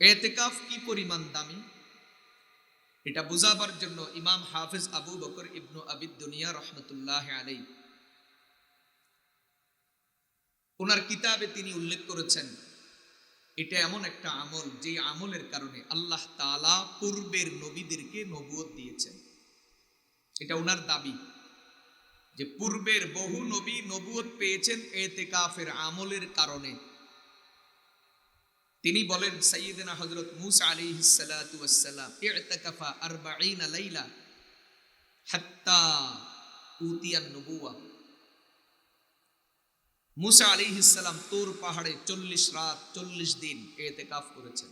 এতেকাফ কি পরিমাণ দামি? এটা বুঝাবার জন্য ইমাম হাফিজ আবু বকর ইবনু আবিদ দুনিয়া রহমতুল্লাহ আলাই ওনার কিতাবে তিনি উল্লেখ করেছেন, এটা এমন একটা আমল যে আমলের কারণে আল্লাহ তালা পূর্বের নবীদেরকে নবুয়ত দিয়েছেন। এটা ওনার দাবি যে পূর্বের বহু নবী নবুয়ত পেয়েছেন এতেকাফের আমলের কারণে। তিনি বলেন সৈয়দনা হজরত মুসা ই'তাকাফা 40 লাইলা উতিয়ান নবুয়া মুসা আলাইহিস সালাম তুর পাহাড়ে 40 রাত 40 দিন ই'তিকাফ করেছেন।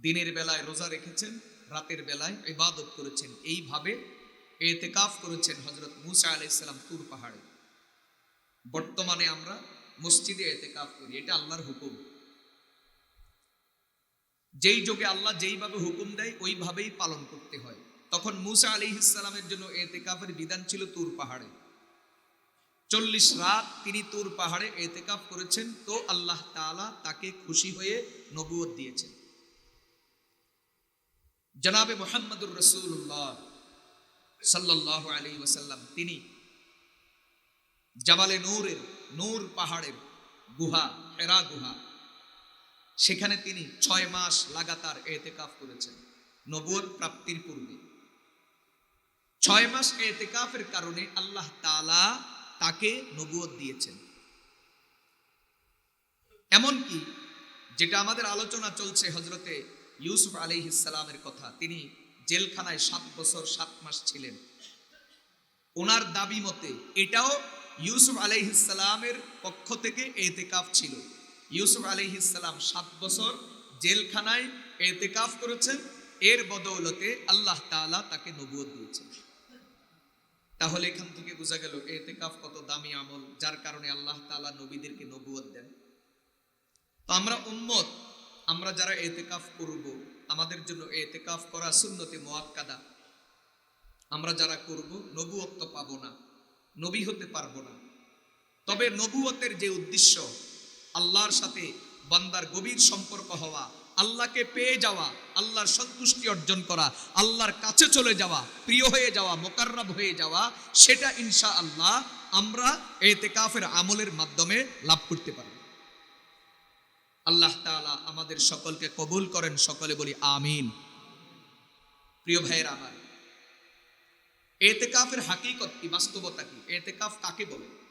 দিনের বেলায় রোজা রেখেছেন, রাতের বেলায় ইবাদত করেছেন। এইভাবে এতেকাফ করেছেন হজরত মুসা আলাইহিস সালাম তুর পাহাড়ে। বর্তমানে আমরা মসজিদে এতেকাফ করি, এটা আল্লাহর হুকুম। যেই যুগে আল্লাহ যেইভাবে হুকুম দেয়, ওইভাবেই পালন করতে হয়। তখন মুসা আলী ইসলামের জন্য এতেকাফের বিধান ছিল তুর পাহাড়ে। চল্লিশ রাত তিনি তুর পাহাড়ে এতেকাফ করেছেন, তো আল্লাহ তাআলা তাকে খুশি হয়ে নবুয়ত দিয়েছেন। জনাবে মোহাম্মদুর রসুল্লাহ সাল্লাহ আলী ওসাল্লাম তিনি জাবালে নূরের, নূর পাহাড়ের গুহা, হেরা গুহা সেখানে তিনি ছয় মাস লাগাতার এতেকাফ করেছেন নবুয়ত প্রাপ্তির পূর্বে। ছয় মাস এতেকাফের কারণে আল্লাহ তালা তাকে নবুয়ত দিয়েছেন। এমনকি যেটা আমাদের আলোচনা চলছে হজরতে ইউসুফ আলী ইসালামের কথা, তিনি জেলখানায় সাত বছর সাত মাস ছিলেন। ওনার দাবি মতে এটাও ইউসুফ আলাইহিসালামের পক্ষ থেকে এতেকাফ ছিল। ইউসুফ আলহিসাল্লাম সাত বছর জেলখানায় এতেকাফ করেছেন। এর বদৌলতে আল্লাহ তাআলা তাকে নবুয়ত দিয়েছেন। তাহলে এখান থেকে বোঝা গেল এতেকাফ কত দামি আমল, যার কারণে আল্লাহ তাআলা নবীদেরকে নবুয়ত দেন। তো আমরা উম্মত, আমরা যারা এতেকাফ করব, আমাদের জন্য এতেকাফ করা সুন্নতে মোয়াক্কাদা আমরা যারা করব নবুয়ত্ব পাবো না, নবী হতে পারব না। তবে নবুয়তের যে উদ্দেশ্য আল্লাহর সাথে বান্দার গভীর সম্পর্ক হওয়া, আল্লাহকে পেয়ে যাওয়া, আল্লাহর সন্তুষ্টি অর্জন করা, আল্লাহর কাছে চলে যাওয়া, প্রিয় হয়ে যাওয়া, মোকাররব হয়ে যাওয়া, সেটা ইনশা আল্লাহ আমরা এতেকাফের আমলের মাধ্যমে লাভ করতে পারি আল্লাহ তাআলা আমাদের সকলকে কবুল করেন, সকলে বলি আমিন। প্রিয় ভাইয়ের আমার, এতেকাফের হাকিকত কি, বাস্তবতা কি, এতেকাফ কাকে বলে?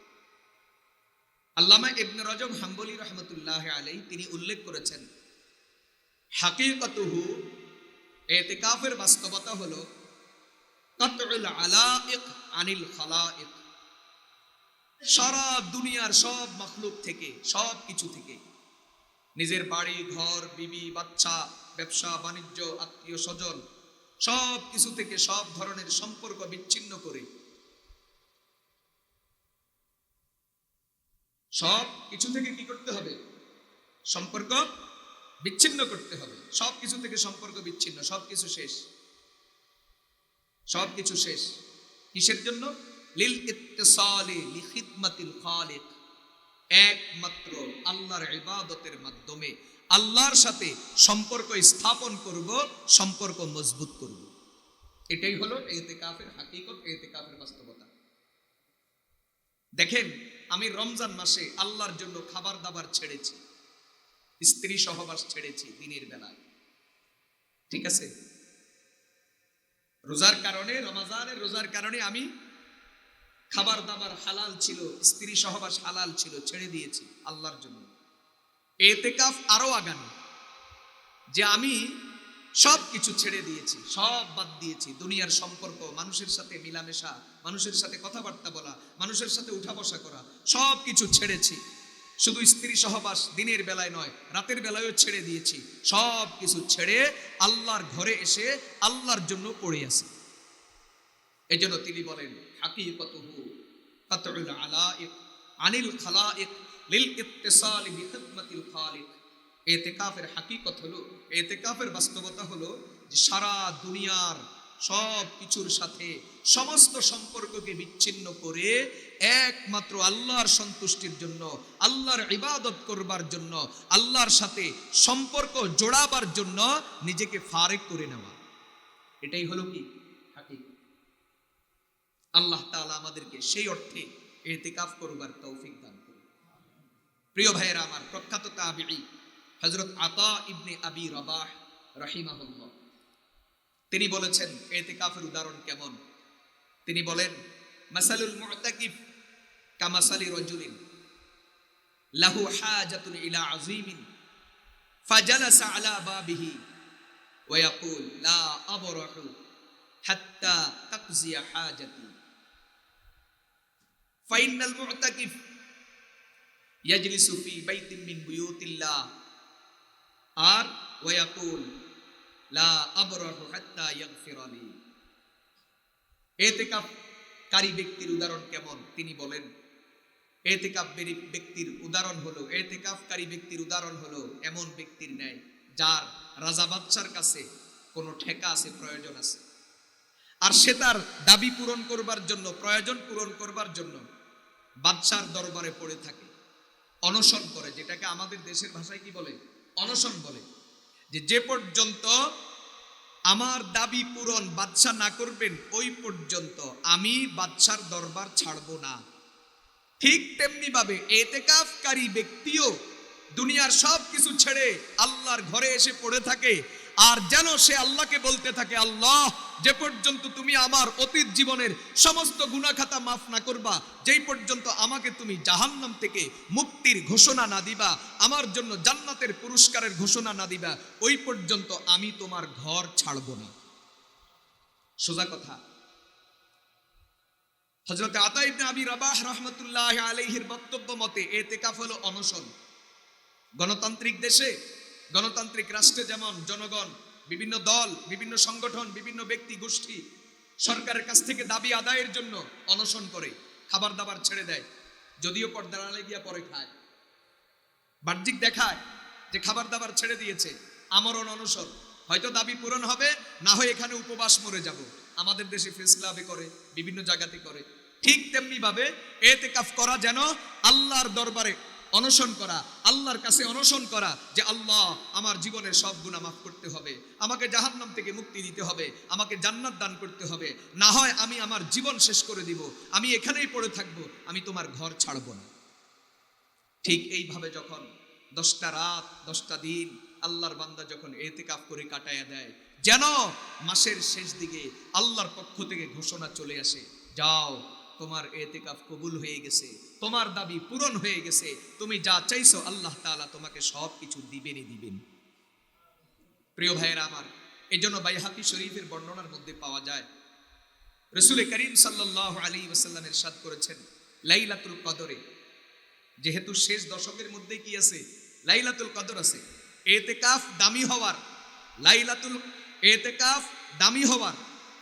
আল্লামা ইবনে রজব হাম্বলি রহমতুল্লাহ আলাই তিনি উল্লেখ করেছেন, হাকিকতুহু, এতেকাফের বাস্তবতা হলো, কাতউল আলাইক আনিল সারা দুনিয়ার সব মখলুক থেকে, সব কিছু থেকে, নিজের বাড়ি, ঘর, বিবি, বাচ্চা, ব্যবসা, বাণিজ্য, আত্মীয় স্বজন, সব কিছু থেকে সব ধরনের সম্পর্ক বিচ্ছিন্ন করে সব কিছু থেকে কি করতে হবে? সম্পর্ক বিচ্ছিন্ন করতে হবে। সব কিছু থেকে সম্পর্ক বিচ্ছিন্ন, সব কিছু শেষ। সব কিছু শেষ। কিসের জন্য? লিল ইত্তিসালি লিখিদমাতিল খালিক। একমাত্র আল্লাহর ইবাদতের মাধ্যমে আল্লাহর সাথে সম্পর্ক স্থাপন করব, সম্পর্ক মজবুত করব। এটাই হলো এতেকাফের হাকিকত এতেকাফের বাস্তবতা। দেখেন আমি রমজান মাসে আল্লাহর জন্য খাবার দাবার ছেড়েছি, স্ত্রী সহবাস ছেড়েছি দিনের বেলায়। ঠিক আছে? রোজার কারণে, রমাজানের রোজার কারণে আমি খাবার দাবার হালাল ছিল, স্ত্রী সহবাস হালাল ছিল, ছেড়ে দিয়েছি আল্লাহর জন্য। এতেকাফ আরও আগানো যে আমি সব কিছু ছেড়ে দিয়েছি, সব বাদ দিয়েছি। দুনিয়ার সম্পর্ক, মানুষের সাথে মিলামেশা, মানুষের সাথে কথাবার্তা বলা, মানুষের সাথে উঠা বসা করা সব কিছু ছেড়েছি। শুধু স্ত্রী সহবাস দিনের বেলায় নয়, রাতের বেলায়ও ছেড়ে দিয়েছি। সব কিছু ছেড়ে আল্লাহর ঘরে এসে আল্লাহর জন্য পড়ে আছি। এই জন্য তিনি বলেন, হাকিকতুহু কাতউল আলাইক আনিল খালাইক লিল ইত্তিসালি খালিক। এতেকাফের হাকিকত হলো, এতেকাফের বাস্তবতা হলো যে সারা দুনিয়ার সব কিছুর সাথে সমস্ত সম্পর্ককে বিচ্ছিন্ন করে একমাত্র আল্লাহর সন্তুষ্টির জন্য, আল্লাহর ইবাদত করবার জন্য, আল্লাহর সাথে সম্পর্ক জোড়াবার জন্য নিজেকে ফারেক করে নেওয়া। এটাই হলো কি আল্লাহ তাআলা আমাদেরকে সেই অর্থে এতেকাফ করবার তৌফিক দান করুন। প্রিয় ভাইয়েরা, আমার প্রখ্যাত তাবিঈ হযরত আতা ইবনে আবি রবাহ রাহিমাহুল্লাহ। তিনি বলেছেন, এতেকাফের উদাহরণ কেমন? তিনি বলেন, মাসালুল মুতাকিফ কামাসালি রজুলিন লাহু হাজাতুন ইলা আযীমিন ফাজালাসা আলা বাবিহি ওয়া ইয়াকুল, লা আবরাহু হাত্তা তাকজিয়া হাজাতি। ফাইনাল মুতাকিফ ইয়াজলিসু ফি বাইতিন মিন বুয়ুতিল্লাহ আর ওয়া ইয়াকুল লা আবরাহু হাত্তা এতেকাফ কারী ব্যক্তির উদাহরণ কেমন? তিনি বলেন এতেকাফ ব্যক্তির উদাহরণ হলো এতেকাফকারী ব্যক্তির উদাহরণ হলো এমন ব্যক্তির ন্যায় যার রাজা বাদশার কাছে কোনো ঠেকা আছে, প্রয়োজন আছে। আর সে তার দাবি পূরণ করবার জন্য, প্রয়োজন পূরণ করবার জন্য বাদশার দরবারে পড়ে থাকে, অনশন করে, যেটাকে আমাদের দেশের ভাষায় কি বলে? অনশন বলে যে যে পর্যন্ত আমার দাবি পূরণ বাদশা না করবেন, ওই পর্যন্ত আমি বাদশার দরবার ছাড়ব না। ঠিক তেমনিভাবে এতেকাফকারী ব্যক্তিও দুনিয়ার সব কিছু ছেড়ে আল্লাহর ঘরে এসে পড়ে থাকে। আর যেন সে আল্লাহকে বলতে থাকে, আল্লাহ, যে পর্যন্ত তুমি আমার অতীত জীবনের সমস্ত গুণাখাতা মাফ না করবা, যেই পর্যন্ত আমাকে তুমি জাহান্নাম থেকে মুক্তির ঘোষণা না দিবা, আমার জন্য জান্নাতের পুরস্কারের ঘোষণা না দিবা, ওই পর্যন্ত আমি তোমার ঘর ছাড়ব না। সোজা কথা। হজরত আতা আবি রাবাহ রহমতুল্লাহ আলাইহির বক্তব্য মতে এতেকাফ হলো অনশন। গণতান্ত্রিক দেশে গণতান্ত্রিক রাষ্ট্রে যেমন জনগণ, বিভিন্ন দল, বিভিন্ন সংগঠন, বিভিন্ন ব্যক্তি, গোষ্ঠী সরকারের কাছ থেকে দাবি আদায়ের জন্য অনশন করে, খাবার দাবার ছেড়ে দেয়, যদিও পর্দার আলে গিয়া পরে খায়। বাহ্যিক দেখায় যে খাবার দাবার ছেড়ে দিয়েছে, আমরণ, অনশন। হয়তো দাবি পূরণ হবে, না হয় এখানে উপবাস মরে যাব। আমাদের দেশে ফেস ক্লাবে করে, বিভিন্ন জায়গাতে করে। ঠিক তেমনি ভাবে এতেকাফ করা যেন আল্লাহর দরবারে অনশন করা, আল্লাহর কাছে অনশন করা যে আল্লাহ, আমার জীবনের সব গুণা মাফ করতে হবে, আমাকে জাহান্নাম থেকে মুক্তি দিতে হবে, আমাকে জান্নাত দান করতে হবে, না হয় আমি আমার জীবন শেষ করে দিব, আমি এখানেই পড়ে থাকব, আমি তোমার ঘর ছাড়ব না। ঠিক এইভাবে যখন দশটা রাত, দশটা দিন আল্লাহর বান্দা যখন এতেকাফ করে কাটায়া দেয়, যেন মাসের শেষ দিকে আল্লাহর পক্ষ থেকে ঘোষণা চলে আসে, যাও তোমার এতেকাফ কবুল হয়ে গেছে, তোমার দাবি পূরণ হয়ে গেছে, তুমি যা চাইছো আল্লাহ তাআলা তোমাকে সব কিছু দিবেনই দিবেন। প্রিয় ভাইয়েরা আমার এই জন্য বাইহাকি শরীফের বর্ণনার মধ্যে পাওয়া যায় রসুল করিম সাল্লাহ আলী ওসাল্লামের সাদ করেছেন, লাইলাতুল কদরে। যেহেতু শেষ দশকের মধ্যে কি আছে? লাইলাতুল কদর আছে। এতেকাফ দামি হওয়ার, লাইলাতুল, এতেকাফ দামি হওয়ার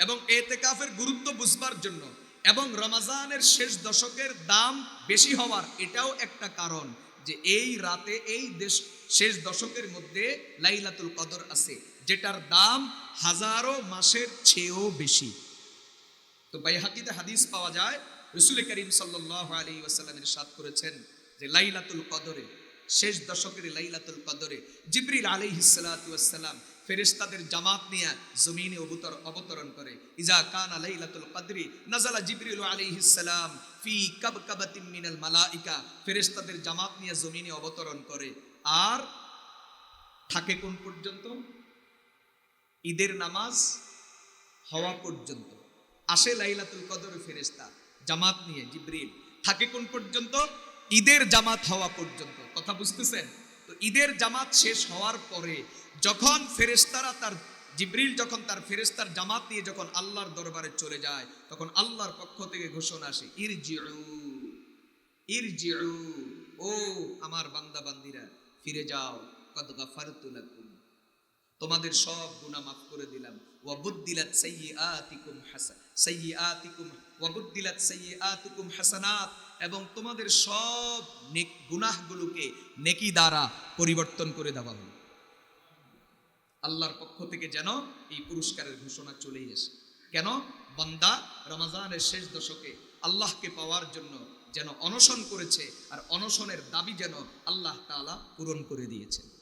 এবং এতেকাফের গুরুত্ব বুঝবার জন্য এবং রমাজানের শেষ দশকের দাম বেশি হওয়ার এটাও একটা কারণ যে এই রাতে এই দেশ শেষ দশকের মধ্যে লাইলাতুল কদর আছে, যেটার দাম হাজারো মাসের চেয়েও বেশি। তো বাইহাকিতে হাদিস পাওয়া যায়, রসুল করিম সাল্লাহ আলী ওয়াসাল্লামের করেছেন যে লাইলাতুল কদরে, শেষ দশকের লাইলাতুল কদরে জিবরিল আলাইহিসালাম ফেরেশতাদের জামাত নিয়ে জমিনে অবতর, অবতরণ করে। ইজা কানা লাইলাতুল কদরি নাজালা জিবরিল আলাইহিসসালাম ফি কাবকাবাতিন মিনাল মালাইকা। ফেরেশতাদের জামাত নিয়ে জমিনে অবতরণ করে। আর থাকে কোন পর্যন্ত? ঈদের নামাজ হওয়া পর্যন্ত। আসে লাইলাতুল কদর ফেরেশতা, জামাত নিয়ে, জিবরিল। থাকে কোন পর্যন্ত? ঈদের জামাত হওয়া পর্যন্ত। কথা বুঝতেছেন? তো ঈদের জামাত শেষ হওয়ার পরে যখন ফেরেশতারা তার, জিব্রিল যখন তার ফেরেশতার জামাত নিয়ে যখন আল্লাহর দরবারে চলে যায়, তখন আল্লাহর পক্ষ থেকে ঘোষণা আসে, ইরজিউ ইরজিউ, ও আমার বান্দা বান্দিরা ফিরে যাও, কদ গাফারতু লাকুম। তোমাদের সব গুনাহ মাফ করে দিলাম। ওয়া বুদ্দিলাত সাইয়্যাতিকুম হাসান সাইয়্যাতিকুম, ওয়া বুদ্দিলাত সাইয়্যাতুকুম হাসানাত। এবং তোমাদের সব নেক গুনাহগুলোকে নেকি দ্বারা পরিবর্তন করে দেওয়া হলো। আল্লাহর পক্ষ থেকে যেন এই পুরস্কারের ঘোষণা চলেই আসে। কেন? বন্দা রমাজানের শেষ দশকে আল্লাহকে পাওয়ার জন্য যেন অনশন করেছে আর অনশনের দাবি যেন আল্লাহ তালা পূরণ করে দিয়েছেন।